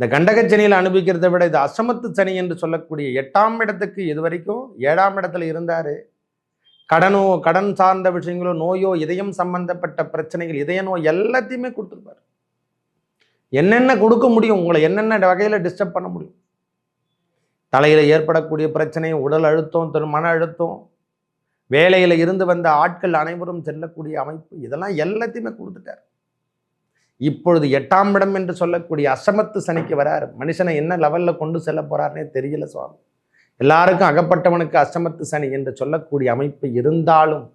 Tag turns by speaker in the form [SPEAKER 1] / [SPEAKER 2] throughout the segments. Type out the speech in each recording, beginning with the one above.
[SPEAKER 1] இந்த கண்டகச்சனியில் அனுபவிக்கிறத விட இது அசமத்து சனி என்று சொல்லக்கூடிய எட்டாம் இடத்துக்கு இது வரைக்கும் ஏழாம் இடத்துல இருந்தார். கடனோ கடன் சார்ந்த விஷயங்களோ நோயோ இதயம் சம்பந்தப்பட்ட பிரச்சனைகள் இதய நோய் எல்லாத்தையுமே கொடுத்துருப்பார். என்னென்ன கொடுக்க முடியும்? உங்களை என்னென்ன வகையில் டிஸ்டர்ப் பண்ண முடியும்? தலையில் ஏற்படக்கூடிய பிரச்சனை உடல் அழுத்தம் திரு மன அழுத்தம் வேலையில் இருந்து வந்த ஆட்கள் அனைவரும் செல்லக்கூடிய அமைப்பு இதெல்லாம் எல்லாத்தையுமே கொடுத்துட்டார். இப்பொழுது எட்டாம் இடம் என்று சொல்லக்கூடிய அசமத்து சனிக்கு வராரு. மனுஷனை என்ன லெவலில் கொண்டு செல்ல போறாருனே தெரியல சுவாமி. எல்லாருக்கும் அகப்பட்டவனுக்கு அசமத்து சனி என்று சொல்லக்கூடிய அமைப்பு இருந்தாலும்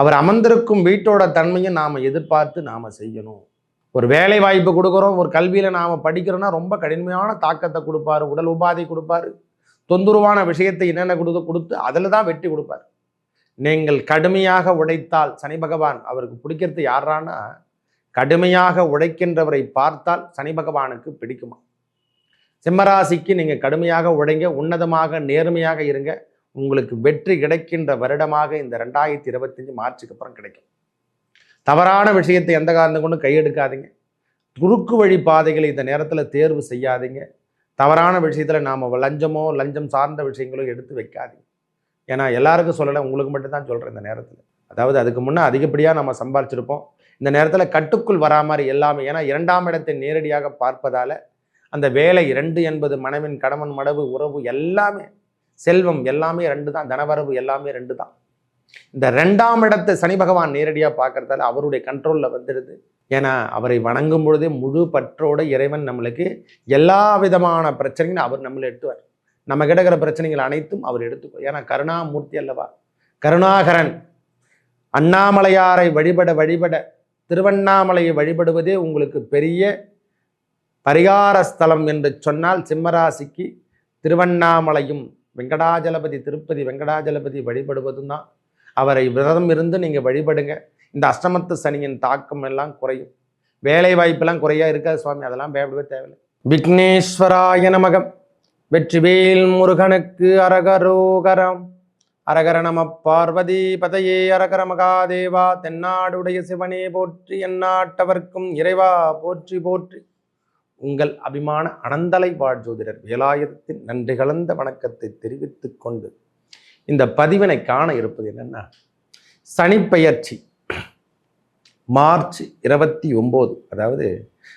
[SPEAKER 1] அவர் அமர்ந்திருக்கும் வீட்டோட தன்மையை நாம் எதிர்பார்த்து நாம் செய்யணும். ஒரு வேலை வாய்ப்பு கொடுக்குறோம் ஒரு கல்வியில் நாம் படிக்கிறோன்னா ரொம்ப கடுமையான தாக்கத்தை கொடுப்பாரு உடல் உபாதை கொடுப்பாரு. தொந்தரவான விஷயத்தை என்னென்ன கொடுத்து கொடுத்து அதில் தான் வெட்டி கொடுப்பார். நீங்கள் கடுமையாக உடைத்தால் சனி பகவான் அவருக்கு பிடிக்கிறது யாரானா கடுமையாக உழைக்கின்றவரை பார்த்தால் சனி பகவானுக்கு பிடிக்குமா? சிம்மராசிக்கு நீங்கள் கடுமையாக உழைங்க உன்னதமாக நேர்மையாக இருங்க. உங்களுக்கு வெற்றி கிடைக்கின்ற வருடமாக இந்த ரெண்டாயிரத்தி இருபத்தஞ்சு மார்ச்சுக்கு அப்புறம் கிடைக்கும். தவறான விஷயத்தை எந்த காரணம் கொண்டு கையெடுக்காதீங்க. குறுக்கு வழி பாதைகளை இந்த நேரத்தில் தேர்வு செய்யாதீங்க. தவறான விஷயத்தில் நாம் லஞ்சமோ லஞ்சம் சார்ந்த விஷயங்களோ எடுத்து வைக்காதீங்க. ஏன்னா எல்லாருக்கும் சொல்லலை உங்களுக்கு மட்டும்தான் சொல்கிறேன் இந்த நேரத்தில். அதாவது அதுக்கு முன்னே அதிகப்படியாக நம்ம சம்பாரிச்சிருப்போம். இந்த நேரத்தில் கட்டுக்குள் வரா மாதிரி எல்லாமே ஏன்னா இரண்டாம் இடத்தை நேரடியாக பார்ப்பதால் அந்த வேலை இரண்டு என்பது மனைவின் கடமன் மடவு உறவு எல்லாமே செல்வம் எல்லாமே ரெண்டு தான் தனவரவு எல்லாமே ரெண்டு தான் இந்த ரெண்டாம் இடத்தை சனி பகவான் நேரடியாக பார்க்கறதால அவருடைய கண்ட்ரோலில் வந்துடுது. ஏன்னா அவரை வணங்கும் பொழுதே முழு பற்றோட இறைவன் நம்மளுக்கு எல்லா விதமான பிரச்சனைகளும் அவர் நம்மளை எட்டுவார். நம்ம கிடக்கிற பிரச்சனைகள் அனைத்தும் அவர் எடுத்துக்கோ ஏன்னா கருணாமூர்த்தி அல்லவா? கருணாகரன் அண்ணாமலையாரை வழிபட வழிபட திருவண்ணாமலையை வழிபடுவதே உங்களுக்கு பெரிய பரிகார ஸ்தலம் என்று சொன்னால் சிம்மராசிக்கு திருவண்ணாமலையும் வெங்கடாஜலபதி திருப்பதி வெங்கடாஜலபதி வழிபடுவதும் தான் அவரை விரதம் இருந்து நீங்கள் வழிபடுங்க. இந்த அஷ்டமத்து சனியின் தாக்கம் எல்லாம் குறையும். வேலை வாய்ப்பெல்லாம் குறையா இருக்காது சுவாமி அதெல்லாம் பயப்படவே தேவையில்லை. விக்னேஸ்வராய நமகம். வெற்றிவேல் முருகனுக்கு அரகரோகரம். அரகர நம பார்வதி பதையே அரகர மகாதேவா தென்னாடுடைய சிவனே போற்றி எந்நாட்டவர்க்கும் இறைவா போற்றி போற்றி. உங்கள் அபிமான அனந்தலை வாழ்ஜோதிடர் வேலாயுதத்தின் நன்றி கலந்த வணக்கத்தை தெரிவித்து கொண்டு இந்த பதிவினை காண இருப்பது என்னென்னா சனிப்பெயர்ச்சி மார்ச் இருபத்தி ஒம்பது அதாவது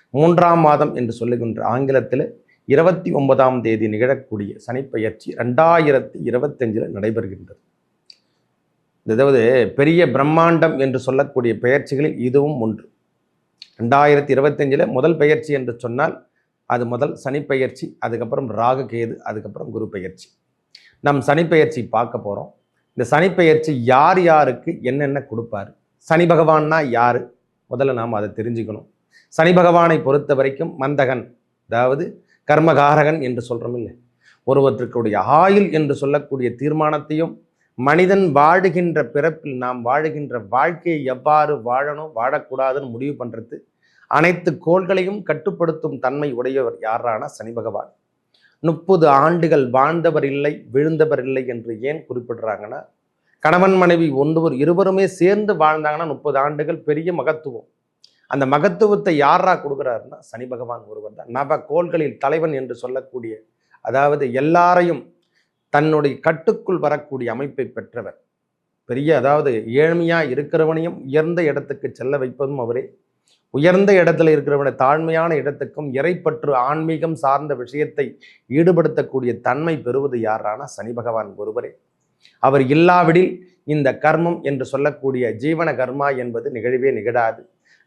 [SPEAKER 1] மூன்றாம் மாதம் என்று சொல்லுகின்ற ஆங்கிலத்தில் இருபத்தி ஒன்பதாம் தேதி நிகழக்கூடிய சனிப்பயிற்சி ரெண்டாயிரத்தி இருபத்தஞ்சில் நடைபெறுகின்றது. அதாவது பெரிய பிரம்மாண்டம் என்று சொல்லக்கூடிய பெயர்ச்சிகளில் இதுவும் ஒன்று. ரெண்டாயிரத்தி இருபத்தஞ்சில் முதல் பெயர்ச்சி என்று சொன்னால் அது முதல் சனிப்பெயர்ச்சி அதுக்கப்புறம் ராகு கேது அதுக்கப்புறம் குரு பெயர்ச்சி. நம் சனிப்பெயர்ச்சி பார்க்க போகிறோம் இந்த சனிப்பெயர்ச்சி யார் யாருக்கு என்னென்ன கொடுப்பாரு? சனி பகவான்னா யார்? முதல்ல நாம் அதை தெரிஞ்சுக்கணும். சனி பகவானை பொறுத்த வரைக்கும் மந்தகன் அதாவது கர்மகாரகன் என்று சொல்கிறோம் இல்லை ஒருவற்றுக்குடைய ஆயுள் என்று சொல்லக்கூடிய தீர்மானத்தையும் மனிதன் வாழுகின்ற பிறப்பில் நாம் வாழுகின்ற வாழ்க்கையை எவ்வாறு வாழணும் வாழக்கூடாதுன்னு முடிவு பண்ணுறது அனைத்து கோள்களையும் கட்டுப்படுத்தும் தன்மை உடையவர் யாரான சனி பகவான். முப்பது ஆண்டுகள் வாழ்ந்தவர் இல்லை விழுந்தவர் இல்லை என்று ஏன் குறிப்பிடுறாங்கன்னா கணவன் மனைவி ஒன்றுவர் இருவருமே சேர்ந்து வாழ்ந்தாங்கன்னா முப்பது ஆண்டுகள் பெரிய மகத்துவம். அந்த மகத்துவத்தை யாரா கொடுக்குறாருன்னா சனி பகவான் ஒருவர் தான். நப கோள்களில் தலைவன் என்று சொல்லக்கூடிய அதாவது எல்லாரையும் தன்னுடைய கட்டுக்குள் வரக்கூடிய அமைப்பை பெற்றவர். பெரிய அதாவது ஏழ்மையாக இருக்கிறவனையும் உயர்ந்த இடத்துக்கு செல்ல வைப்பதும் அவரே. உயர்ந்த இடத்துல இருக்கிறவனை தாழ்மையான இடத்துக்கும் இறைப்பற்று ஆன்மீகம் சார்ந்த விஷயத்தை ஈடுபடுத்தக்கூடிய தன்மை பெறுவது யாரானா சனி பகவான் ஒருவரே. அவர் இல்லாவிடில் இந்த கர்மம் என்று சொல்லக்கூடிய ஜீவன கர்மா என்பது நிகழவே நிகழாது.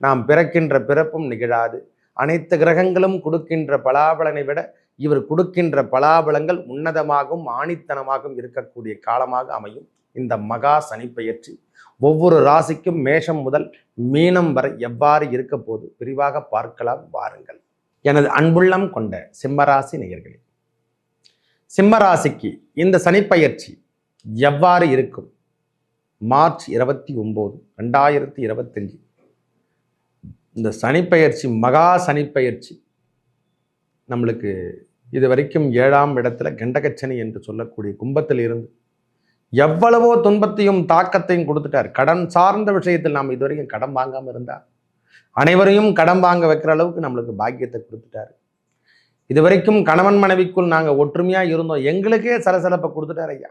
[SPEAKER 1] நாம் பிறக்கின்ற பிறப்பும் நிகழாது. அனைத்து கிரகங்களும் கொடுக்கின்ற பலாபலனை விட இவர் கொடுக்கின்ற பலாபலங்கள் உன்னதமாகவும் ஆணித்தனமாகவும் இருக்கக்கூடிய காலமாக அமையும். இந்த மகா சனிப்பெயர்ச்சி ஒவ்வொரு ராசிக்கும் மேஷம் முதல் மீனம் வரை எவ்வாறு இருக்க போது விரிவாக பார்க்கலாம் வாருங்கள். எனது அன்புள்ளம் கொண்ட சிம்மராசி நேயர்களே சிம்மராசிக்கு இந்த சனிப்பயிற்சி எவ்வாறு இருக்கும்? மார்ச் இருபத்தி ஒம்பது ரெண்டாயிரத்தி இருபத்தஞ்சு. இந்த சனிப்பெயர்ச்சி மகா சனிப்பெயர்ச்சி நம்மளுக்கு இது வரைக்கும் ஏழாம் இடத்துல கண்டகச்சனி என்று சொல்லக்கூடிய கும்பத்தில் இருந்து எவ்வளவோ துன்பத்தையும் தாக்கத்தையும் கொடுத்துட்டார். கடன் சார்ந்த விஷயத்தில் நாம் இது வரைக்கும் கடன் வாங்காமல் இருந்தார் அனைவரையும் கடன் வாங்க வைக்கிற அளவுக்கு நம்மளுக்கு பாக்கியத்தை கொடுத்துட்டாரு. இது வரைக்கும் கணவன் மனைவிக்குள் நாங்கள் ஒற்றுமையாக இருந்தோம். எங்களுக்கே சலசலப்பை கொடுத்துட்டார் ஐயா.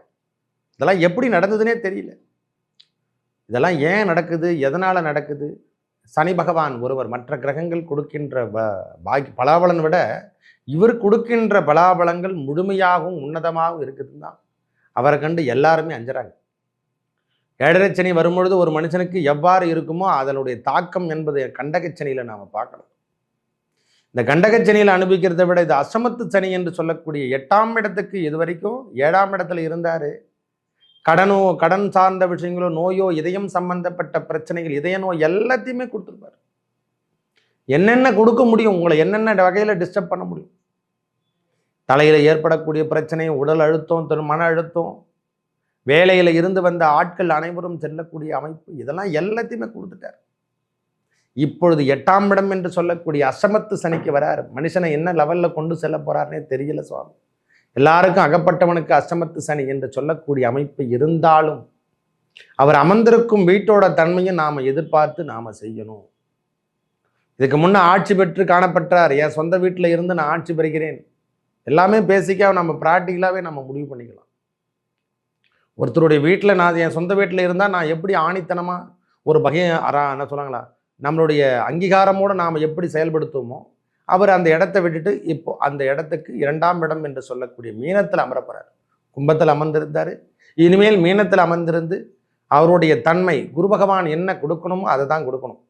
[SPEAKER 1] இதெல்லாம் எப்படி நடந்ததுன்னே தெரியல. இதெல்லாம் ஏன் நடக்குது? எதனால் நடக்குது? சனி பகவான் ஒருவர் மற்ற கிரகங்கள் கொடுக்கின்ற ப பாக்கி பலாபலன் விட இவர் கொடுக்கின்ற பலாபலங்கள் முழுமையாகவும் உன்னதமாகவும் இருக்குதுன்னு தான் அவரை கண்டு எல்லாருமே அஞ்சுறாங்க. ஏழரை சனி வரும்பொழுது ஒரு மனுஷனுக்கு எவ்வாறு இருக்குமோ அதனுடைய தாக்கம் என்பது கண்டகச்சனியில் நாம் பார்க்கணும். இந்த கண்டகச்சனியில் அனுபவிக்கிறத விட இது அசமத்து சனி என்று சொல்லக்கூடிய எட்டாம் இடத்துக்கு இது வரைக்கும் ஏழாம் இடத்துல இருந்தார். கடனோ கடன் சார்ந்த விஷயங்களோ நோயோ இதயம் சம்பந்தப்பட்ட பிரச்சனைகள் இதய நோய் எல்லாத்தையுமே கொடுத்துருப்பாரு. என்னென்ன கொடுக்க முடியும்? உங்களை என்னென்ன வகையில் டிஸ்டர்ப் பண்ண முடியும்? தலையில் ஏற்படக்கூடிய பிரச்சனை உடல் அழுத்தம் திரு மன அழுத்தம் வேலையில் இருந்து வந்த ஆட்கள் அனைவரும் செல்லக்கூடிய அமைப்பு இதெல்லாம் எல்லாத்தையுமே கொடுத்துட்டார். இப்பொழுது எட்டாம் இடம் என்று சொல்லக்கூடிய அசமத்து சனிக்கு வராரு. மனுஷனை என்ன லெவலில் கொண்டு செல்ல போறாருனே தெரியல சுவாமி. எல்லாருக்கும் அகப்பட்டவனுக்கு அஷ்டமத்து சனி என்று சொல்லக்கூடிய அமைப்பு இருந்தாலும் அவர் அமர்ந்திருக்கும் வீட்டோட தன்மையும் நாம் எதிர்பார்த்து நாம் செய்யணும். இதுக்கு முன்னே ஆட்சி பெற்று காணப்பட்டார். என் சொந்த வீட்டில் இருந்து நான் ஆட்சி பெறுகிறேன். எல்லாமே பேசிக்காக நம்ம ப்ராக்டிக்கலாகவே நம்ம முடிவு பண்ணிக்கலாம். ஒருத்தருடைய வீட்டில் நான் என் சொந்த வீட்டில் இருந்தால் நான் எப்படி ஆணித்தனமாக ஒரு வகையை அரா என்ன சொன்னாங்களா நம்மளுடைய அங்கீகாரமோடு நாம் எப்படி செயல்படுத்துவோமோ அவர் அந்த இடத்த விட்டுட்டு இப்போ அந்த இடத்துக்கு இரண்டாம் இடம் என்று சொல்லக்கூடிய மீனத்தில் அமரப்போகிறார் கும்பத்தில் அமர்ந்திருந்தார். இனிமேல் மீனத்தில் அமர்ந்திருந்து அவருடைய தன்மை குரு பகவான் என்ன கொடுக்கணுமோ அதை தான் கொடுக்கணும்.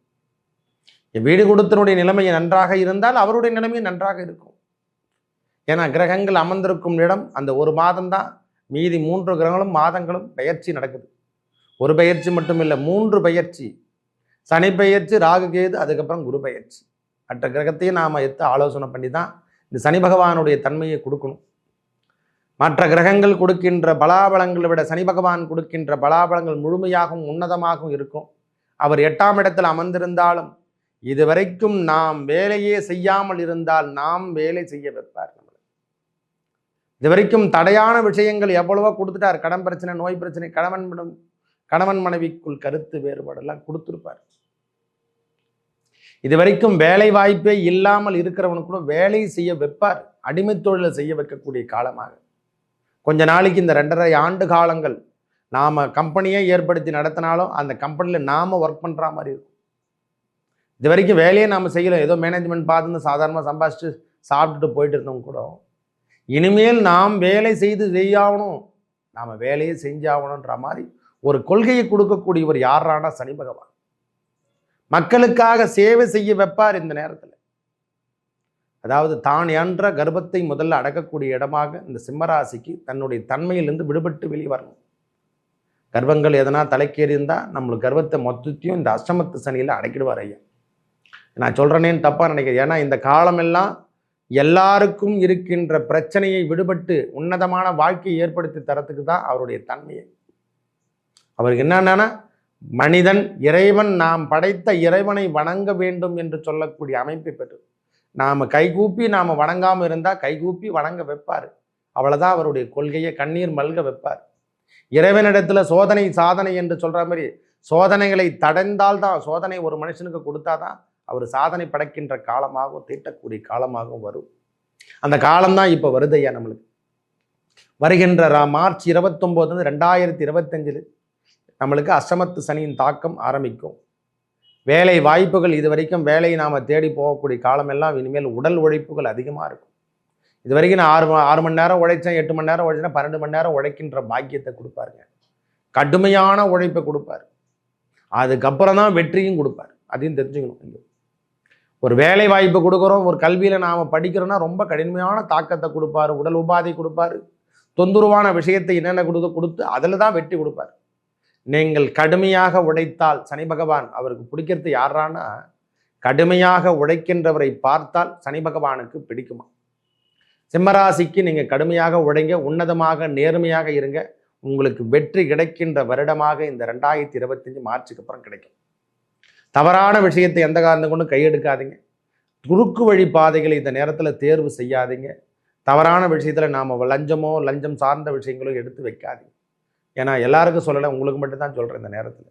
[SPEAKER 1] வீடு கொடுத்தனுடைய நிலைமை நன்றாக இருந்தால் அவருடைய நிலைமையும் நன்றாக இருக்கும். ஏன்னா கிரகங்கள் அமர்ந்திருக்கும் இடம் அந்த ஒரு மாதம்தான் மீதி மூன்று கிரகங்களும் மாதங்களும் பயிற்சி நடக்குது. ஒரு பயிற்சி மட்டும் இல்லை மூன்று பயிற்சி சனி பயிற்சி ராகு கேது அதுக்கப்புறம் குரு பயிற்சி மற்ற கிரகத்தையும் நாம் எடுத்து ஆலோசனை பண்ணி தான் இந்த சனி பகவானுடைய தன்மையை கொடுக்கணும். மற்ற கிரகங்கள் கொடுக்கின்ற பலாபலங்களை விட சனி பகவான் கொடுக்கின்ற பலாபலங்கள் முழுமையாகவும் உன்னதமாகவும் இருக்கும். அவர் எட்டாம் இடத்தில் அமர்ந்திருந்தாலும் இதுவரைக்கும் நாம் வேலையே செய்யாமல் இருந்தால் நாம் வேலை செய்ய வைப்பார் நம்மளை. இதுவரைக்கும் தடையான விஷயங்கள் எவ்வளவோ கொடுத்துட்டார். கடன் பிரச்சனை நோய் பிரச்சனை கணவன் கணவன் மனைவிக்குள் கருத்து வேறுபாடெல்லாம் கொடுத்துருப்பார். இது வரைக்கும் வேலை வாய்ப்பே இல்லாமல் இருக்கிறவனு கூட வேலை செய்ய வைப்பார். அடிமை தொழிலை செய்ய வைக்கக்கூடிய காலமாக. கொஞ்ச நாளைக்கு இந்த ரெண்டரை ஆண்டு காலங்கள் நாம் கம்பெனியை ஏற்படுத்தி நடத்தினாலும் அந்த கம்பெனியில் நாம் ஒர்க் பண்ணுற மாதிரி இருக்கும். இது வரைக்கும் வேலையை நாம் செய்யலாம் ஏதோ மேனேஜ்மெண்ட் பார்த்துன்னு சாதாரணமாக சம்பாதிச்சுட்டு சாப்பிட்டுட்டு போயிட்டு இருந்தவங்க கூட. இனிமேல் நாம் வேலை செய்து செய்யாகணும் நாம் வேலையை செஞ்சாகணுன்ற மாதிரி ஒரு கொள்கையை கொடுக்கக்கூடியவர் யாரானா சனி பகவான். மக்களுக்காக சேவை செய்ய வைப்பார் இந்த நேரத்தில். அதாவது தான் என்ற கர்ப்பத்தை முதல்ல அடக்கக்கூடிய இடமாக இந்த சிம்மராசிக்கு தன்னுடைய தன்மையிலிருந்து விடுபட்டு வெளியே வரணும். கர்ப்பங்கள் எதனா தலைக்கேறி இருந்தால் நம்மளுக்கு கர்ப்பத்தை மொத்தத்தையும் இந்த அஷ்டமத்து சனியில் அடக்கிடுவார் ஐயா. நான் சொல்கிறேனேன்னு தப்பாக நினைக்கிறேன். ஏன்னா இந்த காலமெல்லாம் எல்லாருக்கும் இருக்கின்ற பிரச்சனையை விடுபட்டு உன்னதமான வாழ்க்கையை ஏற்படுத்தி தரத்துக்கு தான் அவருடைய தன்மையை. அவருக்கு என்னென்னா மனிதன் இறைவன் நாம் படைத்த இறைவனை வணங்க வேண்டும் என்று சொல்லக்கூடிய அமைப்பை பெற்று நாம் கைகூப்பி நாம் வணங்காமல் இருந்தால் கைகூப்பி வணங்க வைப்பார். அவ்வளோதான் அவருடைய கொள்கையை கண்ணீர் மல்க வைப்பார். இறைவனிடத்தில் சோதனை சாதனை என்று சொல்கிற மாதிரி சோதனைகளை தடைந்தால் தான் சோதனை ஒரு மனுஷனுக்கு கொடுத்தாதான் அவர் சாதனை படைக்கின்ற காலமாகவும் தீட்டக்கூடிய காலமாகவும் வரும். அந்த காலம்தான் இப்போ வருதையா நம்மளுக்கு. வருகின்ற மார்ச் இருபத்தொம்போது ரெண்டாயிரத்தி இருபத்தஞ்சில் நம்மளுக்கு அஷ்டமத்து சனியின் தாக்கம் ஆரம்பிக்கும். வேலை வாய்ப்புகள் இது வரைக்கும் வேலையை நாம் தேடி போகக்கூடிய காலமெல்லாம் இனிமேல் உடல் உழைப்புகள் அதிகமாக இருக்கும். இது வரைக்கும் நான் ஆறு ஆறு மணி நேரம் உழைச்சேன் எட்டு மணி நேரம் உழைச்சேன்னா பன்னெண்டு மணி நேரம் உழைக்கின்ற பாக்கியத்தை கொடுப்பாருங்க. கடுமையான உழைப்பை கொடுப்பார். அதுக்கப்புறம் தான் வெற்றியும் கொடுப்பார். அதையும் தெரிஞ்சுக்கணும் ஒரு வேலை வாய்ப்பு கொடுக்குறோம் ஒரு கல்வியில் நாம் படிக்கிறோன்னா ரொம்ப கடுமையான தாக்கத்தை கொடுப்பாரு உடல் உபாதை கொடுப்பாரு தொந்தரவான விஷயத்தை என்னென்ன கொடுத்து கொடுத்து அதில் தான் வெற்றி கொடுப்பார். நீங்கள் கடுமையாக உழைத்தால் சனி பகவான் அவருக்கு பிடிக்கிறது யாரானா கடுமையாக உழைக்கின்றவரை பார்த்தால் சனி பகவானுக்கு பிடிக்குமா? சிம்மராசிக்கு நீங்கள் கடுமையாக உழைங்க உன்னதமாக நேர்மையாக இருங்க. உங்களுக்கு வெற்றி கிடைக்கின்ற வருடமாக இந்த ரெண்டாயிரத்தி இருபத்தஞ்சு மார்ச்சுக்கு அப்புறம் கிடைக்கும். தவறான விஷயத்தை எந்த காரணம் கொண்டு கையெடுக்காதீங்க. குறுக்கு வழி பாதைகளை இந்த நேரத்தில் தேர்வு செய்யாதீங்க. தவறான விஷயத்தில் நாம் லஞ்சமோ லஞ்சம் சார்ந்த விஷயங்களோ எடுத்து வைக்காதீங்க. ஏன்னா எல்லாருக்கும் சொல்லலை உங்களுக்கு மட்டும்தான் சொல்கிறேன் இந்த நேரத்தில்.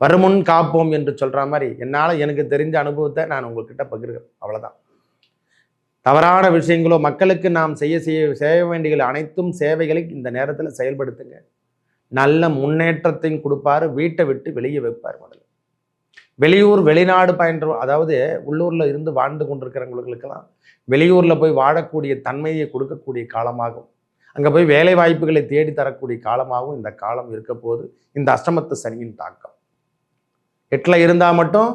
[SPEAKER 1] வருமுன் காப்போம் என்று சொல்கிற மாதிரி என்னால் எனக்கு தெரிஞ்ச அனுபவத்தை நான் உங்கள்கிட்ட பகிர்கிறேன். அவ்வளோதான் தவறான விஷயங்களோ மக்களுக்கு நாம் செய்ய செய்ய செய்ய வேண்டிய அனைத்தும் சேவைகளை இந்த நேரத்தில் செயல்படுத்துங்க. நல்ல முன்னேற்றத்தையும் கொடுப்பாரு வீட்டை விட்டு வெளியே வைப்பார் முதல்ல. வெளியூர் வெளிநாடு பயின்ற அதாவது உள்ளூரில் இருந்து வாழ்ந்து கொண்டிருக்கிறவங்களுக்கெல்லாம் வெளியூரில் போய் வாழக்கூடிய தன்மையை கொடுக்கக்கூடிய காலமாகும். அங்கே போய் வேலை வாய்ப்புகளை தேடி தரக்கூடிய காலமாகவும் இந்த காலம் இருக்க போது இந்த அஷ்டமத்து சனியின் தாக்கம். எட்டில் இருந்தால் மட்டும்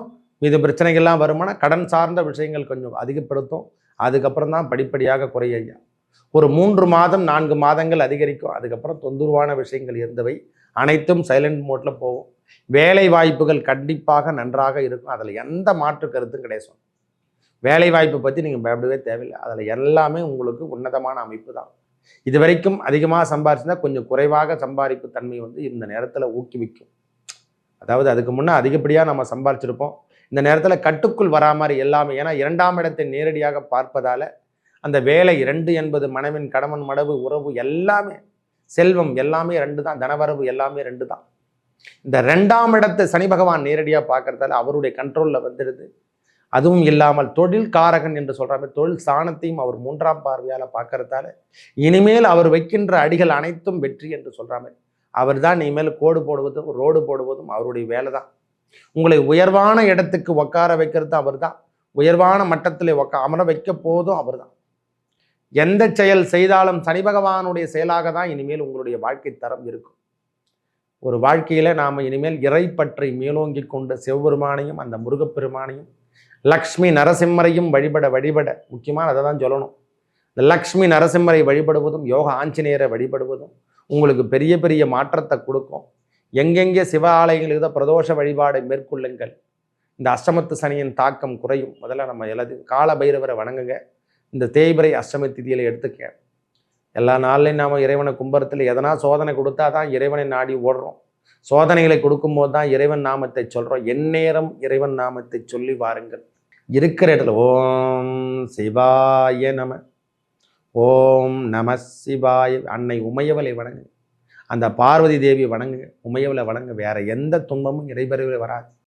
[SPEAKER 1] இது பிரச்சனைகள்லாம் வருமானா கடன் சார்ந்த விஷயங்கள் கொஞ்சம் அதிகப்படுத்தும். அதுக்கப்புறம் தான் படிப்படியாக குறைய ஐயா. ஒரு மூன்று மாதம் நான்கு மாதங்கள் அதிகரிக்கும். அதுக்கப்புறம் தொந்தரவான விஷயங்கள் இருந்தவை அனைத்தும் சைலண்ட் மோட்டில் போகும். வேலை வாய்ப்புகள் கண்டிப்பாக நன்றாக இருக்கும். அதில் எந்த மாற்று கருத்தும் கிடையாது வேலை வாய்ப்பை பற்றி நீங்கள் பயப்படவே தேவையில்லை. அதில் எல்லாமே உங்களுக்கு உன்னதமான அமைப்பு தான். இது வரைக்கும் அதிகமாக சம்பாரிச்சிருந்தா கொஞ்சம் குறைவாக சம்பாதிப்பு தன்மை வந்து இந்த நேரத்தில் ஊக்குவிக்கும். அதாவது அதுக்கு முன்னே அதிகப்படியாக நம்ம சம்பாரிச்சிருப்போம். இந்த நேரத்தில் கட்டுக்குள் வரா மாதிரி எல்லாமே ஏன்னா இரண்டாம் இடத்தை நேரடியாக பார்ப்பதால் அந்த வேலை ரெண்டு என்பது மனைவின் கணவன் மடவு உறவு எல்லாமே செல்வம் எல்லாமே ரெண்டு தான் தனவரவு எல்லாமே ரெண்டு தான் இந்த ரெண்டாம் இடத்தை சனி பகவான் நேரடியாக பார்க்கறதால அவருடைய கண்ட்ரோலில் வந்துடுது. அதுவும் இல்லாமல் தொழில் காரகன் என்று சொல்கிற மாதிரி தொழில் ஸ்தானத்தையும் அவர் மூன்றாம் பார்வையால் பார்க்கறதால இனிமேல் அவர் வைக்கின்ற அடிகள் அனைத்தும் வெற்றி என்று சொல்கிற மாதிரி. அவர் தான் இனிமேல் கோடு போடுவதும் ரோடு போடுவதும் அவருடைய வேலை தான் உங்களை உயர்வான இடத்துக்கு உட்கார வைக்கிறது அவர் தான் உயர்வான மட்டத்தில் உக்கா அமர வைக்க போதும் அவர் தான் எந்த செயல் செய்தாலும் சனி பகவானுடைய செயலாக தான் இனிமேல் உங்களுடைய வாழ்க்கை தரம் இருக்கும். ஒரு வாழ்க்கையில் நாம் இனிமேல் இறைப்பற்றை மேலோங்கி கொண்ட சிவபெருமானையும் அந்த முருகப்பெருமானையும் லக்ஷ்மி நரசிம்மரையும் வழிபட வழிபட. முக்கியமாக அதை தான் சொல்லணும். இந்த லக்ஷ்மி நரசிம்மரை வழிபடுவதும் யோக ஆஞ்சநேயரை வழிபடுவதும் உங்களுக்கு பெரிய பெரிய மாற்றத்தை கொடுக்கும். எங்கெங்கே சிவ ஆலயங்களுக்கு தான் பிரதோஷ வழிபாடை மேற்கொள்ளுங்கள். இந்த அஷ்டமத்து சனியின் தாக்கம் குறையும். முதல்ல நம்ம எல்லாத்தையும் கால பைரவரை வணங்குங்க. இந்த தேய்பிரை அஷ்டமி திதியில் எடுத்துக்க எல்லா நாள்லையும் நாம் இறைவனை கும்பரத்தில் எதனா சோதனை கொடுத்தா தான் இறைவனை நாடி ஓடுறோம். சோதனைகளை கொடுக்கும்போது தான் இறைவன் நாமத்தை சொல்கிறோம் எந்நேரம் இறைவன் நாமத்தை சொல்லி வாருங்கள். இருக்கிற இடத்துல ஓம் சிவாய நம ஓம் நம சிவாய அன்னை உமையவளை வணங்கு. அந்த பார்வதி தேவி வணங்குங்க உமையவளை வணங்குங்க. வேற எந்த துன்பமும் இடைபெறவில் வராது.